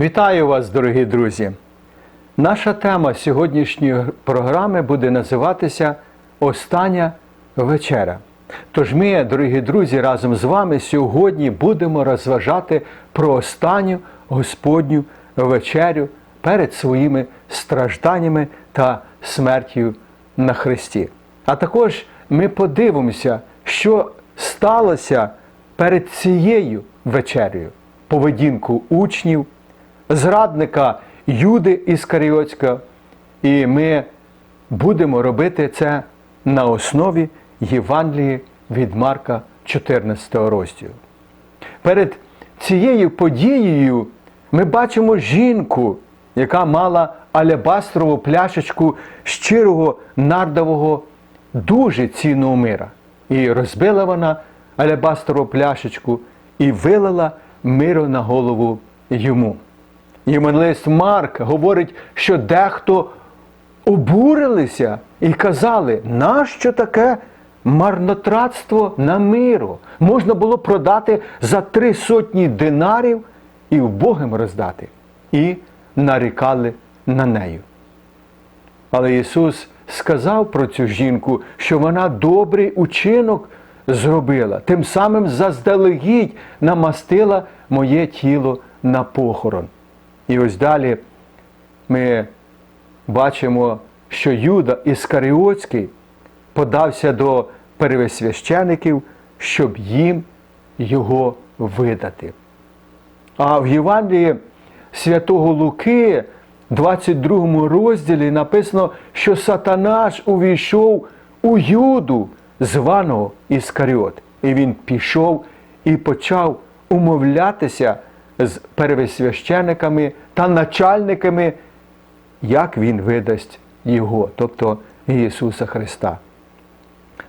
Вітаю вас, дорогі друзі! Наша тема сьогоднішньої програми буде називатися Остання вечеря. Тож ми, дорогі друзі, разом з вами сьогодні будемо розважати про останню Господню вечерю перед своїми стражданнями та смертю на Христі. А також ми подивимося, що сталося перед цією вечерею, поведінку учнів, зрадника Юди Іскаріотського, і ми будемо робити це на основі Євангелії від Марка 14 розділу. Перед цією подією ми бачимо жінку, яка мала алебастрову пляшечку щирого нардового дуже цінного мира. І розбила вона алебастрову пляшечку і вилила миро на голову йому. Євангелист Марк говорить, що дехто обурилися і казали, нащо таке марнотратство на миру? Можна було продати за три сотні динарів і вбогим роздати. І нарікали на нею. Але Ісус сказав про цю жінку, що вона добрий учинок зробила, тим самим заздалегідь намастила моє тіло на похорон. І ось далі ми бачимо, що Юда Іскаріотський подався до первосвящеників, щоб їм його видати. А в Євангелії святого Луки, 22 розділі, написано, що Сатанаш увійшов у Юду, званого Іскаріот. І він пішов і почав умовлятися з первосвящениками та начальниками, як він видасть його, тобто Ісуса Христа.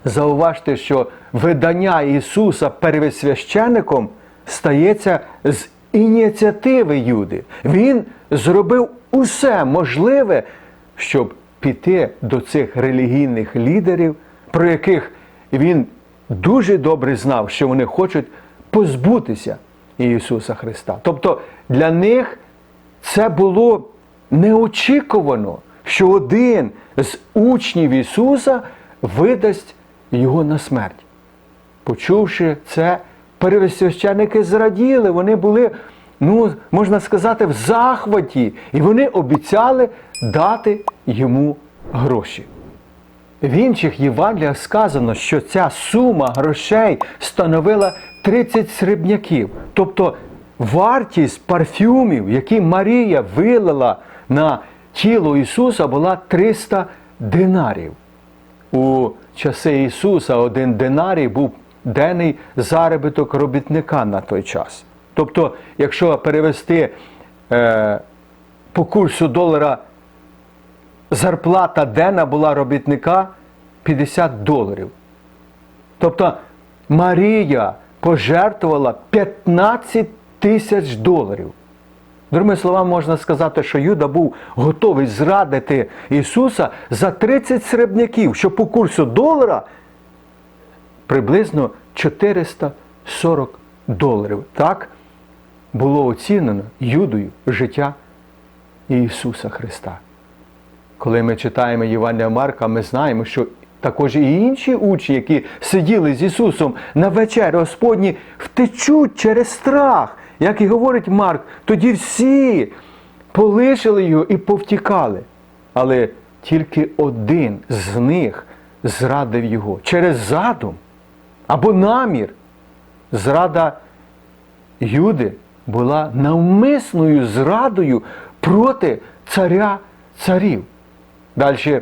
Зауважте, що видання Ісуса первосвящеником стається з ініціативи Юди. Він зробив усе можливе, щоб піти до цих релігійних лідерів, про яких він дуже добре знав, що вони хочуть позбутися Ісуса Христа. Тобто для них це було неочікувано, що один з учнів Ісуса видасть його на смерть. Почувши це, первосвященники зраділи, вони були, ну, можна сказати, в захваті, і вони обіцяли дати йому гроші. В інших Євангеліях сказано, що ця сума грошей становила 30 срібняків. Тобто вартість парфюмів, які Марія вилила на тіло Ісуса, була 300 динарів. У часи Ісуса один динарій був денний заробіток робітника на той час. Тобто, якщо перевести е, по курсу долара зарплата денна була робітника 50 доларів. Тобто Марія пожертвувала 15 тисяч доларів. Другими словами, можна сказати, що Юда був готовий зрадити Ісуса за 30 срібняків, що по курсу долара приблизно 440 доларів. Так було оцінено Юдою життя Ісуса Христа. Коли ми читаємо Євангелія Марка, ми знаємо, що також і інші учні, які сиділи з Ісусом на вечері Господні, втечуть через страх. Як і говорить Марк, тоді всі полишили його і повтікали. Але тільки один з них зрадив його через задум або намір. Зрада Юди була навмисною зрадою проти царя царів. Далі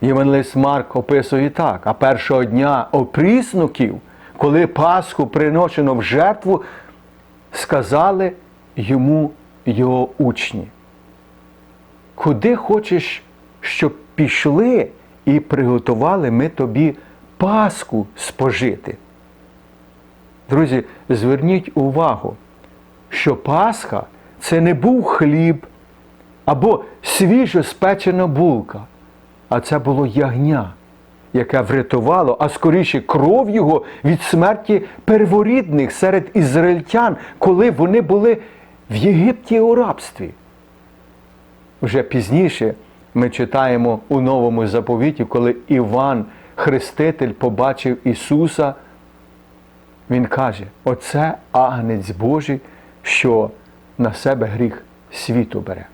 Євангелист Марк описує так, а першого дня опріснуків, коли Пасху приношено в жертву, сказали йому його учні. Куди хочеш, щоб пішли і приготували ми тобі Пасху спожити? Друзі, зверніть увагу, що Пасха це не був хліб або свіжо спечена булка, а це було ягня, яке врятувало, а скоріше кров його від смерті перворідних серед ізраїльтян, коли вони були в Єгипті у рабстві. Вже пізніше ми читаємо у новому заповіті, коли Іван Хреститель побачив Ісуса, Він каже: Оце агнець Божий, що на себе гріх світу бере.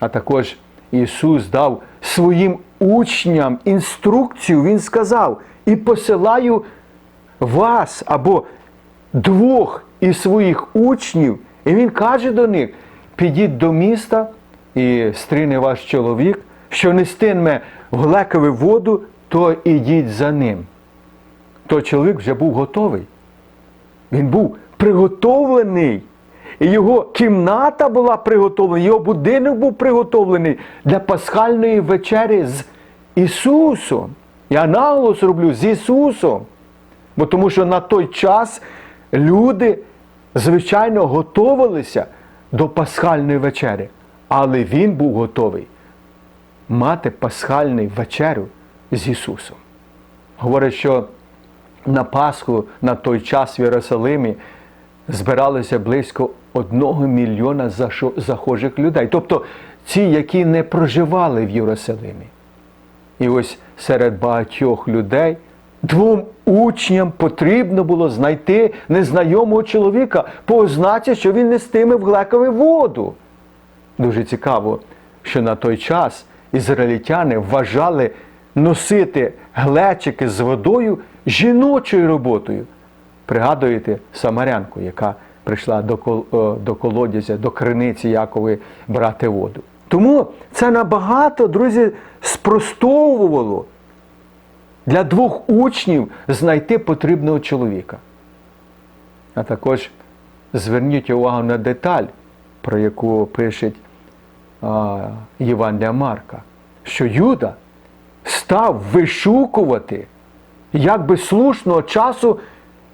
А також Ісус дав своїм учням інструкцію, Він сказав, і посилаю вас або двох із своїх учнів, і Він каже до них: підіть до міста і стріне ваш чоловік, що нестиме в глекові воду, то ідіть за ним. То чоловік вже був готовий. Він був приготовлений. І його кімната була приготовлена, його будинок був приготовлений для пасхальної вечері з Ісусом. Я наголос роблю з Ісусом. Бо тому що на той час люди, звичайно, готувалися до пасхальної вечері. Але Він був готовий мати пасхальну вечерю з Ісусом. Говорить, що на Пасху на той час в Єрусалимі збиралося близько одного мільйона захожих людей. Тобто ті, які не проживали в Єрусалимі. І ось серед багатьох людей двом учням потрібно було знайти незнайомого чоловіка по що він нестиме в глекові воду. Дуже цікаво, що на той час ізраїльтяни вважали носити глечики з водою жіночою роботою. Пригадуєте самарянку, яка прийшла до, кол- до колодязя, до криниці Якови брати воду. Тому це набагато, друзі, спростовувало для двох учнів знайти потрібного чоловіка. А також зверніть увагу на деталь, про яку пише Євангелія Марка, що Юда став вишукувати, як би слушного часу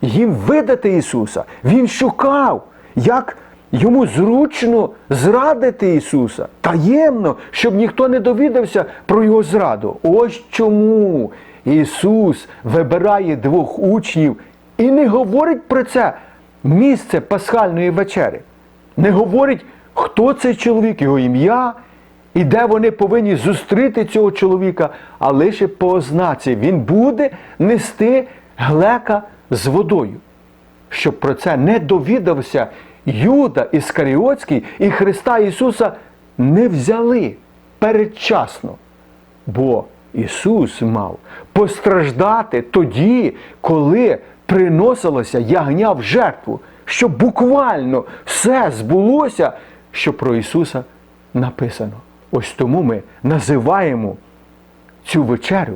їм видати Ісуса. Він шукав, як йому зручно зрадити Ісуса таємно, щоб ніхто не довідався про Його зраду. Ось чому Ісус вибирає двох учнів і не говорить про це місце пасхальної вечері. Не говорить, хто цей чоловік, його ім'я, і де вони повинні зустріти цього чоловіка, а лише по ознаці він буде нести глека з водою. Щоб про це не довідався Юда Іскаріотський і Христа Ісуса не взяли передчасно. Бо Ісус мав постраждати тоді, коли приносилося ягня в жертву, щоб буквально все збулося, що про Ісуса написано. Ось тому ми називаємо цю вечерю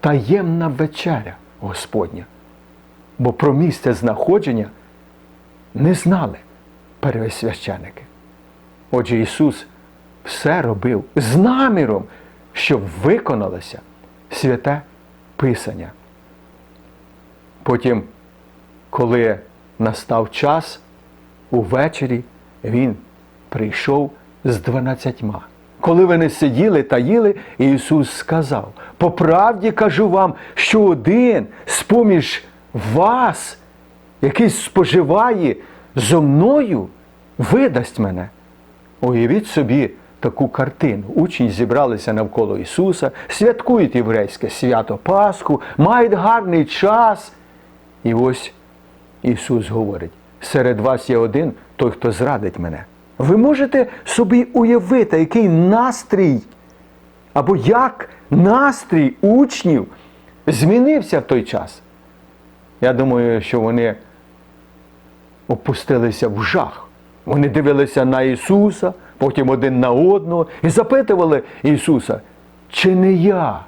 таємна вечеря Господня. Бо про місце знаходження не знали первосвященики. Отже, Ісус все робив з наміром, щоб виконалося святе Писання. Потім, коли настав час, увечері Він прийшов з дванадцятьма. Коли вони сиділи та їли, Ісус сказав: по правді кажу вам, що один з-поміж вас, який споживає зо мною, видасть мене. Уявіть собі таку картину. Учні зібралися навколо Ісуса, святкують єврейське свято Пасху, мають гарний час. І ось Ісус говорить: серед вас є один, той, хто зрадить мене. Ви можете собі уявити, який настрій, або як настрій учнів змінився в той час. Я думаю, що вони опустилися в жах. Вони дивилися на Ісуса, потім один на одного і запитували Ісуса, чи не я?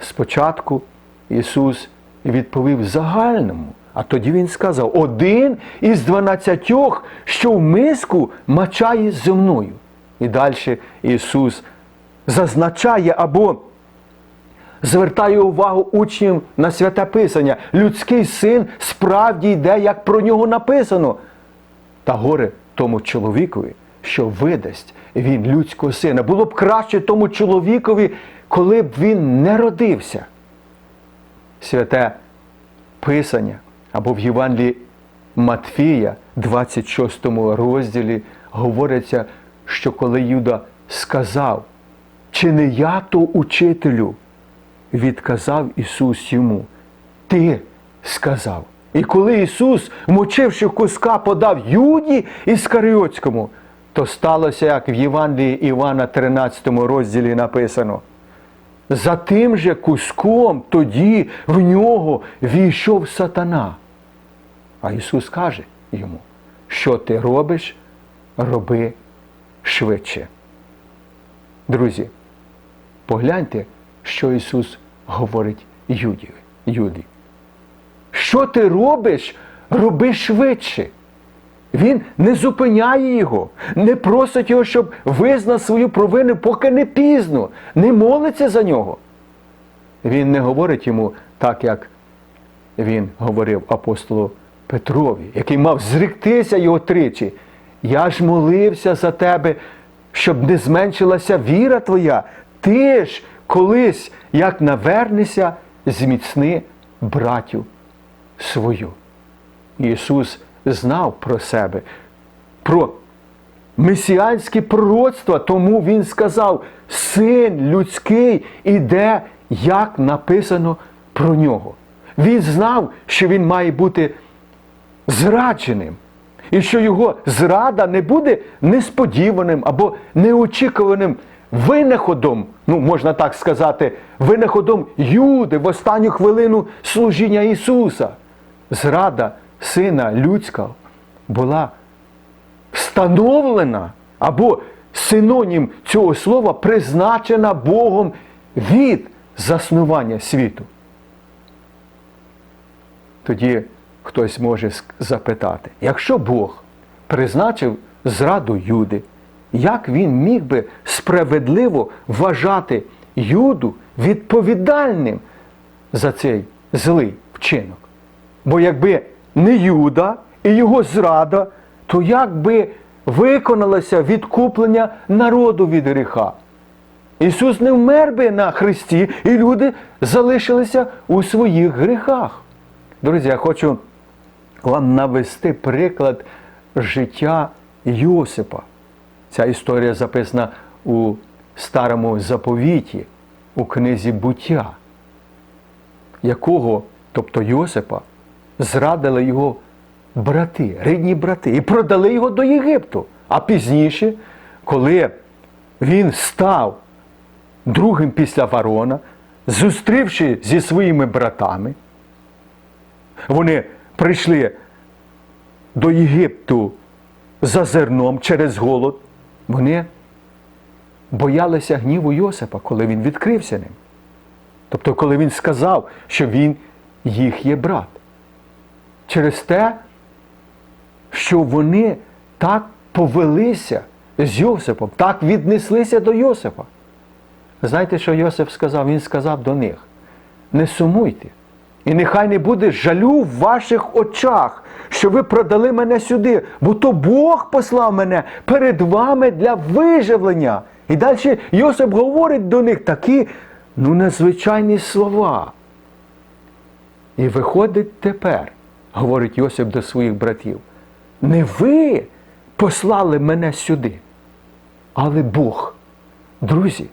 Спочатку Ісус відповів загальному, а тоді Він сказав, один із дванадцятьох, що в миску мачає зі мною. І далі Ісус зазначає або звертає увагу учнів на святе Писання. Людський син справді йде, як про нього написано. Та горе тому чоловікові, що видасть він людського сина. Було б краще тому чоловікові, коли б він не родився. Святе Писання або в Євангелії Матфія, 26 розділі, говориться, що коли Юда сказав, чи не я то учителю, відказав Ісус йому, Ти сказав. І коли Ісус, мочивши куска, подав Юді Іскаріотському, то сталося, як в Євангелії Івана 13 розділі написано. За тим же куском тоді в нього війшов сатана. А Ісус каже йому, що ти робиш, роби швидше. Друзі, погляньте, що Ісус говорить Юді. Юді. Що ти робиш, роби швидше. Він не зупиняє його, не просить його, щоб визнав свою провину, поки не пізно, не молиться за нього. Він не говорить йому так, як він говорив апостолу Петрові, який мав зректися його тричі. Я ж молився за тебе, щоб не зменшилася віра твоя. Ти ж колись, як навернешся, зміцни братю свою. Ісус знав про себе, про месіанське пророцтво, тому Він сказав, син людський іде, як написано про нього. Він знав, що він має бути зрадженим. І що його зрада не буде несподіваним або неочікуваним винаходом, ну можна так сказати, винаходом Юди в останню хвилину служіння Ісуса. Зрада Сина Людського була встановлена або синонім цього слова призначена Богом від заснування світу. Тоді хтось може запитати, якщо Бог призначив зраду Юди, як він міг би справедливо вважати Юду відповідальним за цей злий вчинок? Бо якби не Юда і його зрада, то як би виконалося відкуплення народу від гріха? Ісус не вмер би на Христі, і люди залишилися у своїх гріхах. Друзі, я хочу вам навести приклад життя Йосипа. Ця історія записана у старому заповіті, у книзі буття, якого, тобто Йосипа, зрадили його брати, рідні брати, і продали його до Єгипту. А пізніше, коли він став другим після ворона, зустрівши зі своїми братами, вони прийшли до Єгипту за зерном через голод. Вони боялися гніву Йосипа, коли він відкрився ним. Тобто, коли він сказав, що він їх є брат. Через те, що вони так повелися з Йосипом, так віднеслися до Йосипа. Знаєте, що Йосип сказав? Він сказав до них: не сумуйте, і нехай не буде жалю в ваших очах, що ви продали мене сюди, бо то Бог послав мене перед вами для виживлення. І далі Йосип говорить до них такі ну, незвичайні слова. І виходить тепер, говорить Йосип до своїх братів, не ви послали мене сюди, але Бог. Друзі,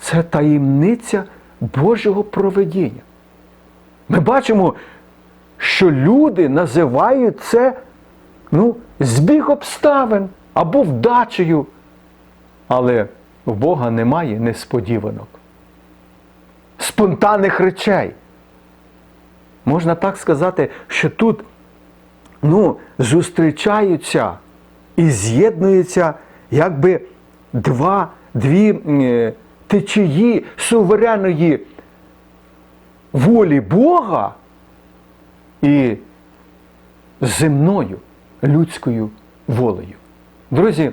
це таємниця Божого проведіння. Ми бачимо, що люди називають це ну, збіг обставин або вдачею. Але в Бога немає несподіванок, спонтанних речей. Можна так сказати, що тут ну, зустрічаються і з'єднуються якби два, дві е, течії суверенної волі Бога і земною людською волею. Друзі,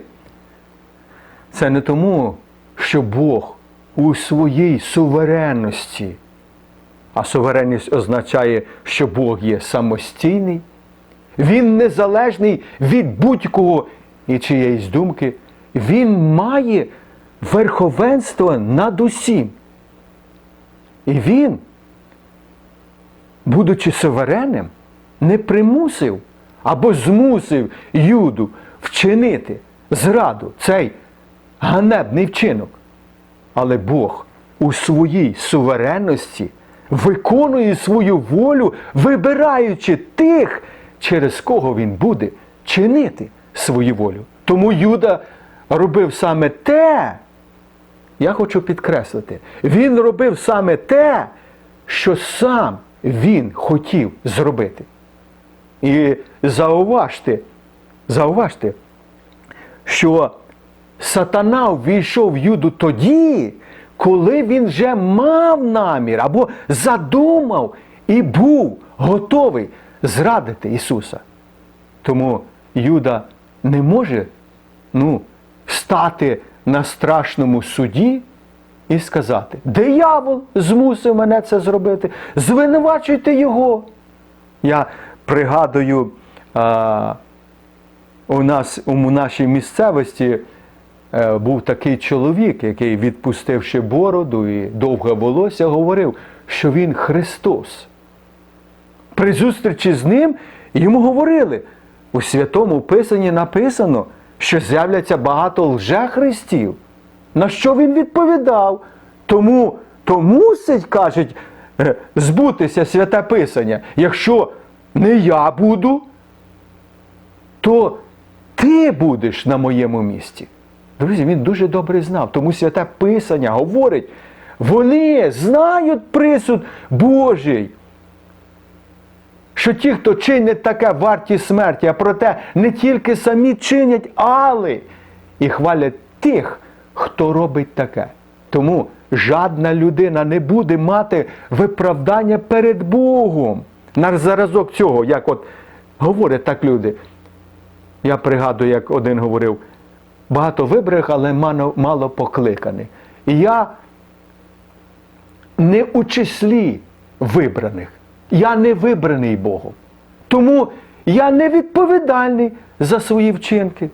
це не тому, що Бог у своїй суверенності, а суверенність означає, що Бог є самостійний, Він незалежний від будь-кого і чиєїсь думки, Він має верховенство над усім. І Він, будучи суверенним, не примусив або змусив Юду вчинити зраду, цей ганебний вчинок. Але Бог у своїй суверенності виконує свою волю, вибираючи тих, через кого він буде чинити свою волю. Тому Юда робив саме те, я хочу підкреслити, він робив саме те, що сам він хотів зробити. І зауважте, зауважте, що сатана ввійшов в Юду тоді, коли він вже мав намір або задумав і був готовий зрадити Ісуса. Тому Юда не може ну, стати на страшному суді і сказати: диявол змусив мене це зробити, звинувачуйте його. Я пригадую, а, у нас у нашій місцевості е, був такий чоловік, який, відпустивши бороду і довге волосся, говорив, що він Христос. При зустрічі з ним йому говорили, у Святому Писанні написано, що з'являться багато лжехристів. На що він відповідав? Тому то мусить, кажуть, е, збутися святе Писання. Якщо не я буду, то ти будеш на моєму місці. Друзі, він дуже добре знав. Тому святе Писання говорить, вони знають присуд Божий. Що ті, хто чинять таке, варті смерті, а проте не тільки самі чинять, але і хвалять тих, хто робить таке. Тому жадна людина не буде мати виправдання перед Богом. На заразок цього, як от говорять так люди. Я пригадую, як один говорив, багато вибраних, але мало, покликаних. І я не у числі вибраних. Я не вибраний Богом. Тому я не відповідальний за свої вчинки.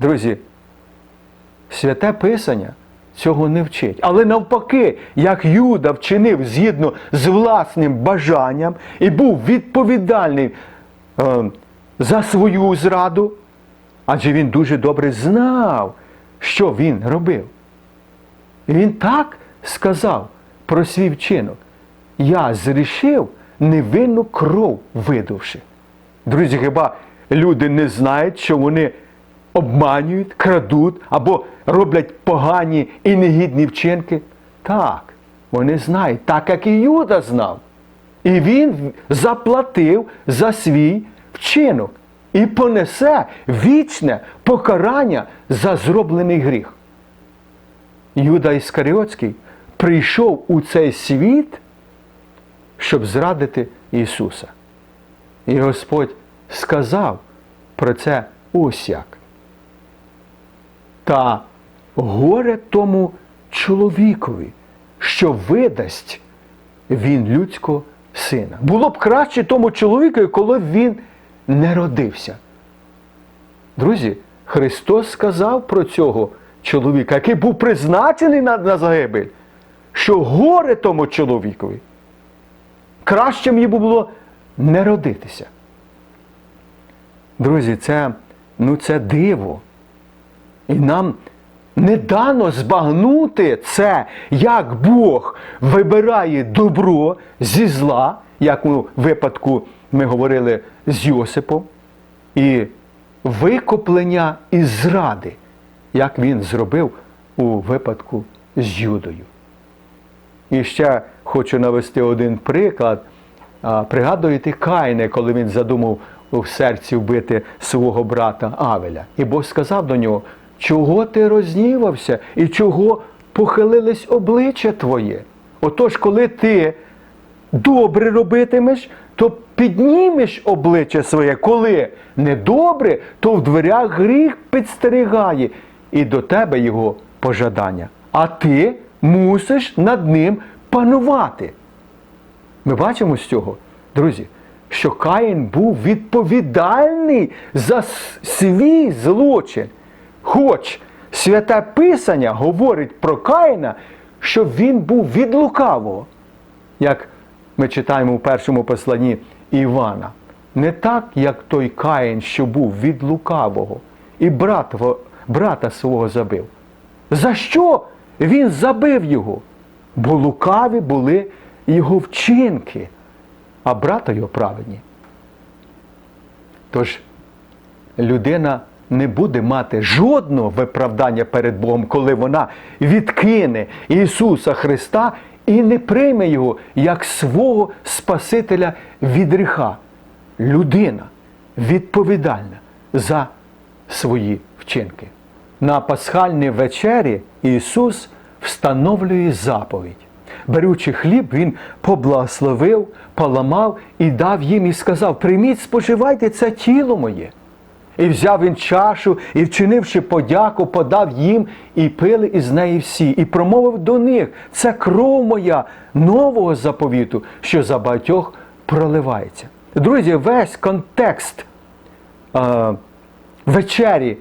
Друзі, святе Писання цього не вчить. Але навпаки, як Юда вчинив згідно з власним бажанням і був відповідальний е, за свою зраду, адже він дуже добре знав, що він робив. І він так сказав про свій вчинок. Я зрішив невинну кров видувши. Друзі, хіба люди не знають, що вони обманюють, крадуть або роблять погані і негідні вчинки? Так, вони знають, так як і Юда знав. І він заплатив за свій вчинок і понесе вічне покарання за зроблений гріх. Юда Іскаріотський прийшов у цей світ, щоб зрадити Ісуса. І Господь сказав про це ось як. Та горе тому чоловікові, що видасть він людського сина. Було б краще тому чоловікові, коли б він не родився. Друзі, Христос сказав про цього чоловіка, який був призначений на, на загибель, що горе тому чоловікові. Краще мені було не родитися. Друзі, це, ну, це диво. І нам не дано збагнути це, як Бог вибирає добро зі зла, як у випадку ми говорили з Йосипом, і викуплення із зради, як він зробив у випадку з Юдою. І ще хочу навести один приклад. Пригадуєте Кайне, коли він задумав у серці вбити свого брата Авеля. І Бог сказав до нього, чого ти рознівався і чого похилились обличчя твоє? Отож, коли ти добре робитимеш, то піднімеш обличчя своє. Коли недобре, то в дверях гріх підстерігає, і до тебе його пожадання. А ти мусиш над ним панувати. Ми бачимо з цього, друзі, що Каїн був відповідальний за свій злочин. Хоч святе Писання говорить про Каїна, що він був від лукавого. Як ми читаємо у першому посланні Івана. Не так, як той Каїн, що був від лукавого, і брат, брата свого забив. За що він забив його? Бо лукаві були його вчинки, а брата його праведні. Тож людина не буде мати жодного виправдання перед Богом, коли вона відкине Ісуса Христа і не прийме Його як свого Спасителя від гріха. Людина відповідальна за свої вчинки. На пасхальній вечері Ісус встановлює заповідь. Беручи хліб, Він поблагословив, поламав і дав їм і сказав: Прийміть, споживайте це тіло моє. І взяв він чашу, і, вчинивши подяку, подав їм, і пили із неї всі, і промовив до них: це кров моя нового заповіту, що за багатьох проливається. Друзі, весь контекст е, вечері,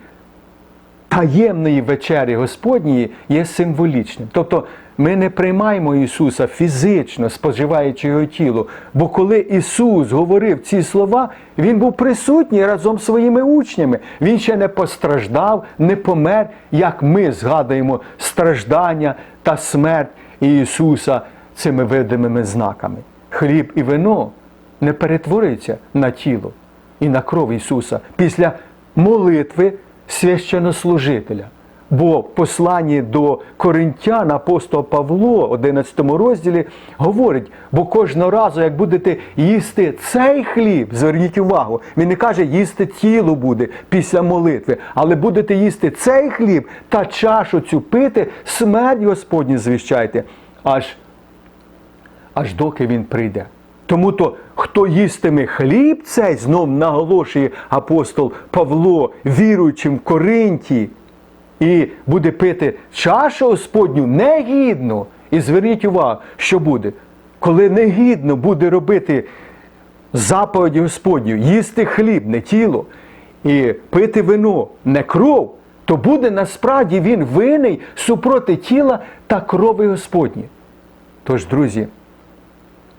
таємної вечері Господньої є символічним. Тобто ми не приймаємо Ісуса фізично, споживаючи Його тіло. Бо коли Ісус говорив ці слова, Він був присутній разом з своїми учнями. Він ще не постраждав, не помер, як ми згадуємо страждання та смерть Ісуса цими видимими знаками. Хліб і вино не перетвориться на тіло і на кров Ісуса після молитви священнослужителя. Бо в посланні до Коринтян апостол Павло, 11 розділі, говорить: бо кожного разу, як будете їсти цей хліб, зверніть увагу, він не каже, їсти тіло буде після молитви, але будете їсти цей хліб та чашу цю пити, смерть Господню звіщайте, аж аж доки він прийде. Тому то, хто їстиме хліб цей, знов наголошує апостол Павло, віруючим в Коринті, і буде пити чашу Господню негідно. І зверніть увагу, що буде, коли негідно буде робити заповіді Господню, їсти хліб, не тіло, і пити вино, не кров, то буде насправді він винний супроти тіла та крови Господні. Тож, друзі,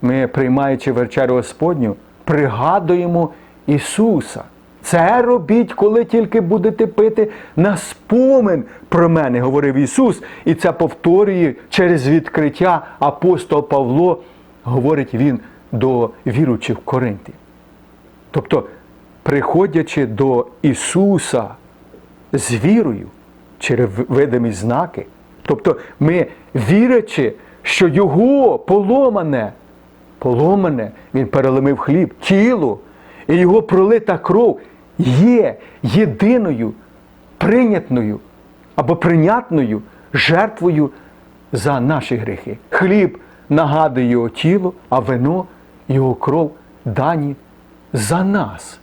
ми, приймаючи вечерю Господню, пригадуємо Ісуса. Це робіть, коли тільки будете пити на спомин про мене, говорив Ісус. І це повторює через відкриття апостол Павло, говорить він до віруючих в Коринті. Тобто, приходячи до Ісуса з вірою через видимі знаки, тобто ми вірячи, що Його поломане, поломане, Він переломив хліб, тіло, і його пролита кров є єдиною прийнятною або прийнятною жертвою за наші гріхи. Хліб нагадує його тіло, а вино його кров дані за нас.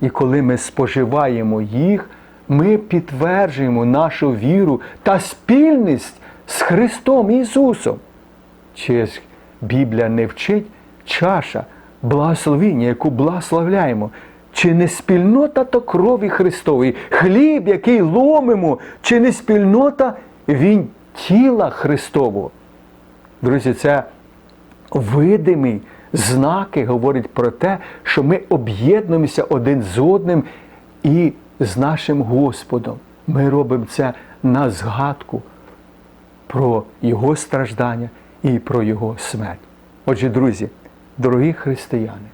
І коли ми споживаємо їх, ми підтверджуємо нашу віру та спільність з Христом Ісусом. Чи Біблія не вчить чаша благословіння, яку благословляємо? Чи не спільнота то крові Христової? Хліб, який ломимо, чи не спільнота він тіла Христового? Друзі, це видимі знаки говорять про те, що ми об'єднуємося один з одним і з нашим Господом. Ми робимо це на згадку про Його страждання і про Його смерть. Отже, друзі, дорогі християни,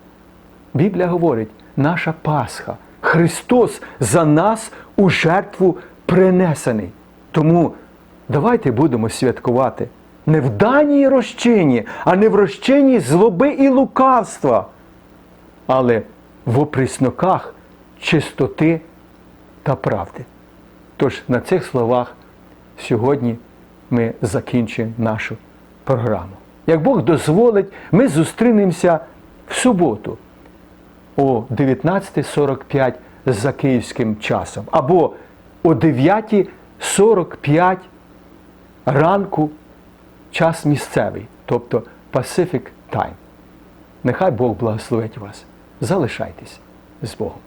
Біблія говорить, наша Пасха, Христос за нас у жертву принесений. Тому давайте будемо святкувати не в даній розчині, а не в розчині злоби і лукавства, але в оприсноках чистоти та правди. Тож на цих словах сьогодні ми закінчуємо нашу програму. Як Бог дозволить, ми зустрінемося в суботу о 19.45 за київським часом, або о 9.45 ранку час місцевий, тобто Pacific Time. Нехай Бог благословить вас. Залишайтесь з Богом.